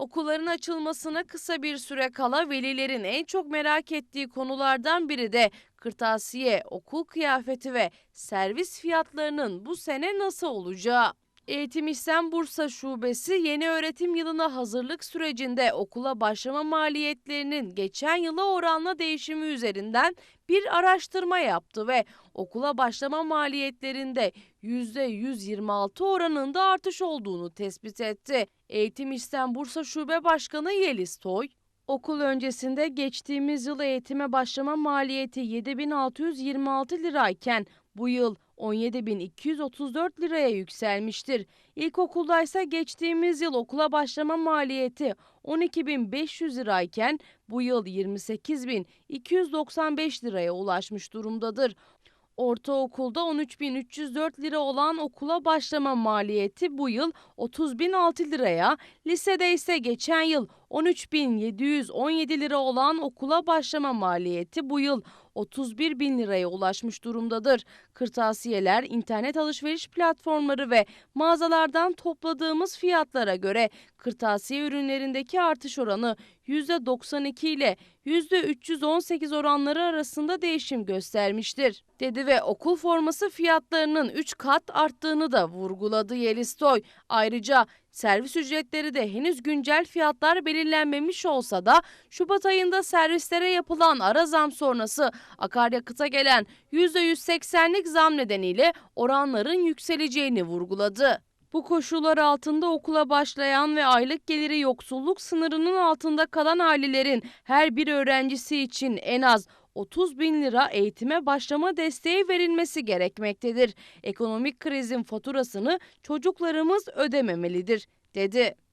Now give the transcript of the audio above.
Okulların açılmasına kısa bir süre kala velilerin en çok merak ettiği konulardan biri de kırtasiye, okul kıyafeti ve servis fiyatlarının bu sene nasıl olacağı. Eğitim İhsan Bursa Şubesi yeni öğretim yılına hazırlık sürecinde okula başlama maliyetlerinin geçen yıla oranla değişimi üzerinden bir araştırma yaptı ve okula başlama maliyetlerinde %126 oranında artış olduğunu tespit etti. Eğitim İhsan Bursa Şube Başkanı Yeliz Toy, Okul öncesinde geçtiğimiz yıl eğitime başlama maliyeti 7626 lirayken bu yıl 17.234 liraya yükselmiştir. İlkokulda ise geçtiğimiz yıl okula başlama maliyeti 12.500 lirayken bu yıl 28.295 liraya ulaşmış durumdadır. Ortaokulda 13.304 lira olan okula başlama maliyeti bu yıl 30.006 liraya, lisede ise geçen yıl 13.717 lira olan okula başlama maliyeti bu yıl 31 bin liraya ulaşmış durumdadır. Kırtasiyeler, internet alışveriş platformları ve mağazalardan topladığımız fiyatlara göre kırtasiye ürünlerindeki artış oranı %92 ile %318 oranları arasında değişim göstermiştir. Dedi ve okul forması fiyatlarının 3 kat arttığını da vurguladı Yelistoy. Ayrıca servis ücretleri de henüz güncel fiyatlar belirlenmemiş olsa da Şubat ayında servislere yapılan ara zam sonrası akaryakıta gelen %180'lik zam nedeniyle oranların yükseleceğini vurguladı. Bu koşullar altında okula başlayan ve aylık geliri yoksulluk sınırının altında kalan ailelerin her bir öğrencisi için en az 30 bin lira eğitime başlama desteği verilmesi gerekmektedir. Ekonomik krizin faturasını çocuklarımız ödememelidir, dedi.